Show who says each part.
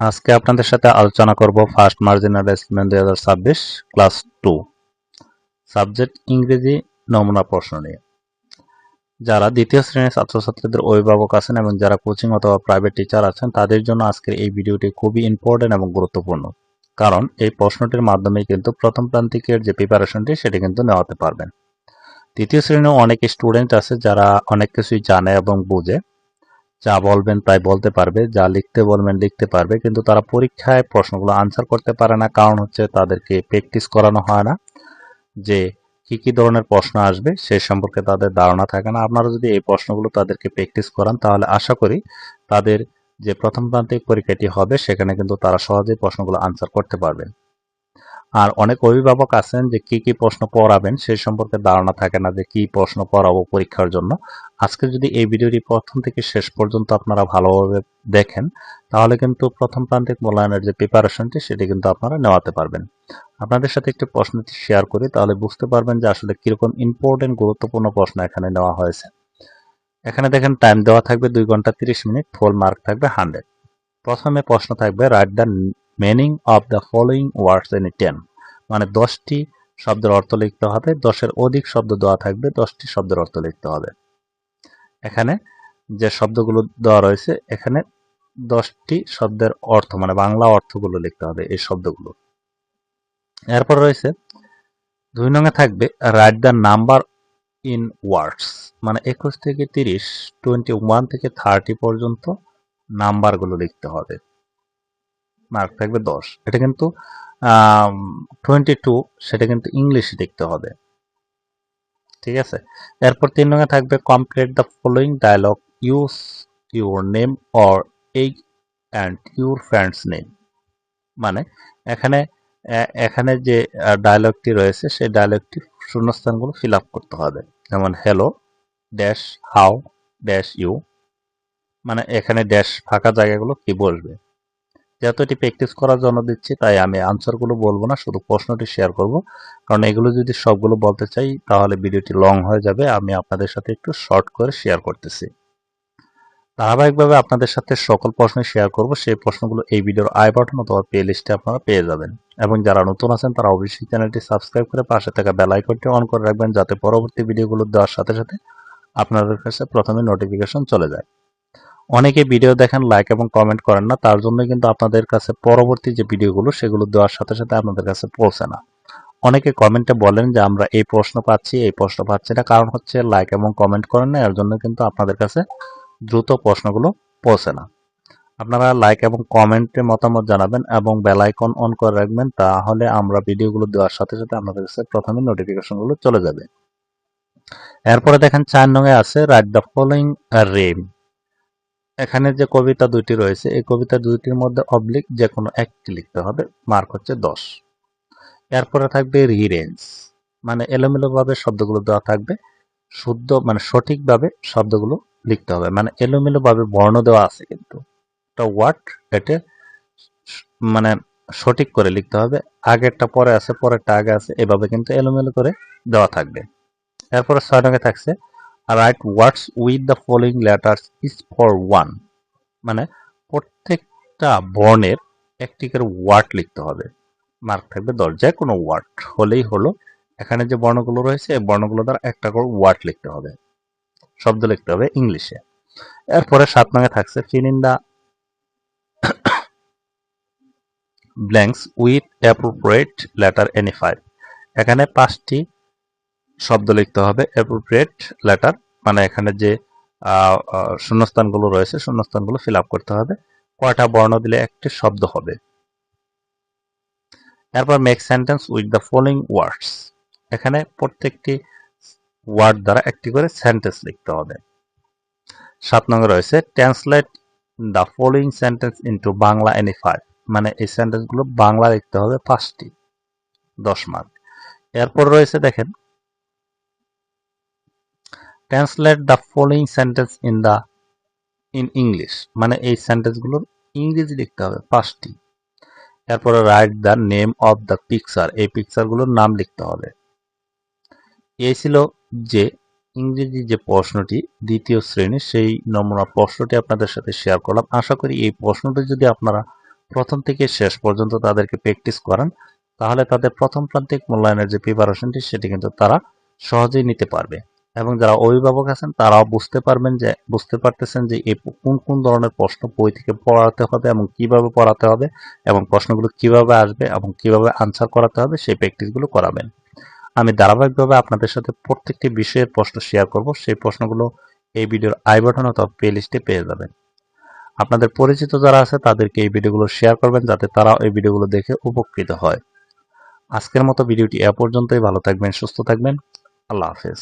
Speaker 1: আজকে আপনাদের সাথে আলোচনা করব ফার্স্ট মার্জিনাল অ্যাসেসমেন্ট দুই হাজার ছাব্বিশ ক্লাস টু সাবজেক্ট ইংরেজি নমুনা প্রশ্ন নিয়ে। যারা দ্বিতীয় শ্রেণির ছাত্রছাত্রীদের অভিভাবক আছেন এবং যারা কোচিং অথবা প্রাইভেট টিচার আছেন, তাদের জন্য আজকের এই ভিডিওটি খুবই ইম্পর্টেন্ট এবং গুরুত্বপূর্ণ। কারণ এই প্রশ্নটির মাধ্যমে কিন্তু প্রথম প্রান্তিকের যে প্রিপারেশনটি সেটি কিন্তু নেওয়াতে পারবেন। দ্বিতীয় শ্রেণীও অনেক স্টুডেন্ট আছে যারা অনেক কিছুই জানে এবং বুঝে। যা বলবেন তাই বলতে পারবে, যা লিখতে বলবেন লিখতে পারবে, কিন্তু তারা পরীক্ষায় প্রশ্নগুলো আনসার করতে পারে না, কারণ হচ্ছে তাদেরকে প্র্যাকটিস করানো হয় না যে কি কি ধরনের প্রশ্ন আসবে, সে সম্পর্কে তাদের ধারণা থাকে না। আপনারা যদি এই প্রশ্নগুলো তাদেরকে প্র্যাকটিস করান, তাহলে আশা করি তাদের যে প্রথম প্রান্তিক পরীক্ষাটি হবে, সেখানে কিন্তু তারা সহজেই প্রশ্নগুলো আনসার করতে পারবেন আর অনেক অভিভাবক আছেন যে কি কি প্রশ্ন পড়াবেন সেই সম্পর্কে ধারণা থাকে না যে কি প্রশ্ন পড়াবো পরীক্ষার জন্য। আজকে যদি এই ভিডিওটি প্রথম থেকে শেষ পর্যন্ত আপনারা ভালোভাবে দেখেন, তাহলে কিন্তু প্রথম প্রান্তিক মূল্যায়নের যে প্রিপারেশনটি সেটি কিন্তু আপনারা নেওয়াতে পারবেন। আপনাদের সাথে একটি প্রশ্নটি শেয়ার করি, তাহলে বুঝতে পারবেন যে আসলে কীরকম ইম্পর্টেন্ট গুরুত্বপূর্ণ প্রশ্ন এখানে নেওয়া হয়েছে। এখানে দেখেন টাইম দেওয়া থাকবে দুই ঘণ্টা তিরিশ মিনিট ফুল মার্ক থাকবে হান্ড্রেড প্রথমে প্রশ্ন থাকবে write the meaning of the following words in ten মানে দশটি শব্দের অর্থ লিখতে হবে, দশের অধিক শব্দ দেওয়া থাকবে, দশটি শব্দের অর্থ লিখতে হবে। এখানে যে শব্দগুলো দেওয়া রয়েছে, এখানে দশটি শব্দের অর্থ মানে বাংলা অর্থগুলো লিখতে হবে এই শব্দগুলো। এরপর রয়েছে, দুই নঙে থাকবে write the number in words মানে একুশ থেকে তিরিশ টোয়েন্টি ওয়ান থেকে থার্টি পর্যন্ত নাম্বারগুলো লিখতে হবে। মার্ক থাকবে দশ। এটা কিন্তু টোয়েন্টি টু সেটা কিন্তু ইংলিশে দেখতে হবে। ঠিক আছে? এরপর তিন রঙে থাকবে complete the following dialogue use your name or এই অ্যান্ড ইউর ফ্রেন্ডস নেম মানে এখানে এখানে যে ডায়লগটি রয়েছে, সেই ডায়লগটি শূন্যস্থানগুলো ফিল আপ করতে হবে। যেমন hello dash how dash you মানে এখানে ড্যাশ ফাঁকা জায়গাগুলো কি বসবে? যেহেতু এটি প্র্যাকটিস করার জন্য দিচ্ছি, তাই আমি আনসারগুলো বলব না, শুধু প্রশ্নটি শেয়ার করব। কারণ এগুলো যদি সবগুলো বলতে চাই, তাহলে ভিডিওটি লং হয়ে যাবে। আমি আপনাদের সাথে একটু শর্ট করে শেয়ার করতেছি। ধারাবাহিকভাবে আপনাদের সাথে সকল প্রশ্ন শেয়ার করব। সেই প্রশ্নগুলো এই ভিডিওর আই বাটন অথবা প্লে লিস্টে আপনারা পেয়ে যাবেন। এবং যারা নতুন আছেন, তারা অবশ্যই চ্যানেলটি সাবস্ক্রাইব করে পাশে থাকা বেল আইকনটি অন করে রাখবেন, যাতে পরবর্তী ভিডিওগুলো দেওয়ার সাথে সাথে আপনাদের কাছে প্রথমে নোটিফিকেশন চলে যায়। অনেকে ভিডিও দেখেন লাইক এবং কমেন্ট করেন না, তার জন্য কিন্তু আপনাদের কাছে পরবর্তী যে ভিডিওগুলো সেগুলো দেওয়ার সাথে সাথে আপনাদের কাছে পৌঁছে না। অনেকে কমেন্টে বলেন যে, আমরা এই প্রশ্ন পাচ্ছি, এই প্রশ্ন পাচ্ছি না। কারণ হচ্ছে লাইক এবং কমেন্ট করেন না, এর জন্য কিন্তু আপনাদের কাছে দ্রুত প্রশ্নগুলো পৌঁছে না। আপনারা লাইক এবং কমেন্টে মতামত জানাবেন এবং বেল আইকন অন করে রাখবেন, তাহলে আমরা ভিডিওগুলো দেওয়ার সাথে সাথে আপনাদের কাছে প্রথমে নোটিফিকেশনগুলো চলে যাবে। এরপরে দেখেন, চার নঙে আছে রাইট দ্য ফলোয়িং রেম এখানে যে কবিতা দুইটি রয়েছে, এই কবিতা দুইটির মধ্যে অবলিক যে কোনো একটি লিখতে হবে মার্ক হচ্ছে দশ। এরপরে থাকবে রিরেঞ্জ মানে এলোমেলোভাবে শব্দগুলো দেওয়া থাকবে, শুদ্ধ মানে সঠিকভাবে শব্দগুলো লিখতে হবে মানে এলোমেলোভাবে বর্ণ দেওয়া আছে কিন্তু। একটা ওয়ার্ড এটা মানে সঠিক করে লিখতে হবে, আগেরটা পরে আছে, পরেরটা আগে আছে, এভাবে কিন্তু এলোমেলো করে দেওয়া থাকবে। এরপরে ছয় নঙ্গে থাকছে write words with the following letters is for one মানে প্রত্যেকটা বর্ণের একটি করে ওয়ার্ড লিখতে হবে। মার্ক থাকবে দরজায় কোনো ওয়ার্ড হলেই হলো, এখানে যে বর্ণগুলো রয়েছে, এই বর্ণগুলো দ্বারা একটা করে ওয়ার্ড লিখতে হবে। শব্দ লিখতে হবে ইংলিশে। এরপরে সাত নঙে থাকছে fill in the blanks with appropriate letter any five এখানে পাঁচটি শব্দ লিখতে হবে অ্যাপ্রোপ্রিয়েট লেটার মানে এখানে যে শূন্যস্থানগুলো রয়েছে, শূন্যস্থানগুলো ফিল আপ করতে হবে। কয়টা বর্ণ দিলে একটি শব্দ হবে? এরপর make sentence with the following words এখানে প্রত্যেকটি ওয়ার্ড দ্বারা একটি করে সেন্টেন্স লিখতে হবে। সাত নম্বর রয়েছে translate the following sentence into Bangla any five মানে এই সেন্টেন্সগুলো বাংলা লিখতে হবে পাঁচটি, দশ মার্ক এরপর রয়েছে দেখেন translate the following sentence in the in English মানে এই সেন্টেন্সগুলোর ইংরেজি লিখতে হবে, পাঁচটি। এরপরে write the name of the picture এই পিকচারগুলোর নাম লিখতে হবে। এই ছিল যে ইংরেজি যে প্রশ্নটি, দ্বিতীয় শ্রেণির সেই নমুনা প্রশ্নটি আপনাদের সাথে শেয়ার করলাম। আশা করি এই প্রশ্নটি যদি আপনারা প্রথম থেকে শেষ পর্যন্ত তাদেরকে প্র্যাকটিস করান, তাহলে তাদের প্রথম প্রান্তিক মূল্যায়নের যে প্রিপারেশনটি সেটি কিন্তু তারা সহজেই নিতে পারবে। এবং যারা অভিভাবক আছেন, তারাও বুঝতে পারবেন যে, বুঝতে পারতেছেন যে, এই কোন কোন ধরনের প্রশ্ন বই থেকে পড়াতে হবে এবং কীভাবে পড়াতে হবে এবং প্রশ্নগুলো কীভাবে আসবে এবং কীভাবে আনসার করাতে হবে, সেই প্র্যাকটিসগুলো করাবেন। আমি ধারাবাহিকভাবে আপনাদের সাথে প্রত্যেকটি বিষয়ের প্রশ্ন শেয়ার করব। সেই প্রশ্নগুলো এই ভিডিওর আই বাটন অথবা প্লে লিস্টে পেয়ে যাবেন। আপনাদের পরিচিত যারা আছে, তাদেরকে এই ভিডিওগুলো শেয়ার করবেন যাতে তারাও এই ভিডিওগুলো দেখে উপকৃত হয়। আজকের মতো ভিডিওটি এ পর্যন্তই। ভালো থাকবেন, সুস্থ থাকবেন। আল্লাহ হাফেজ।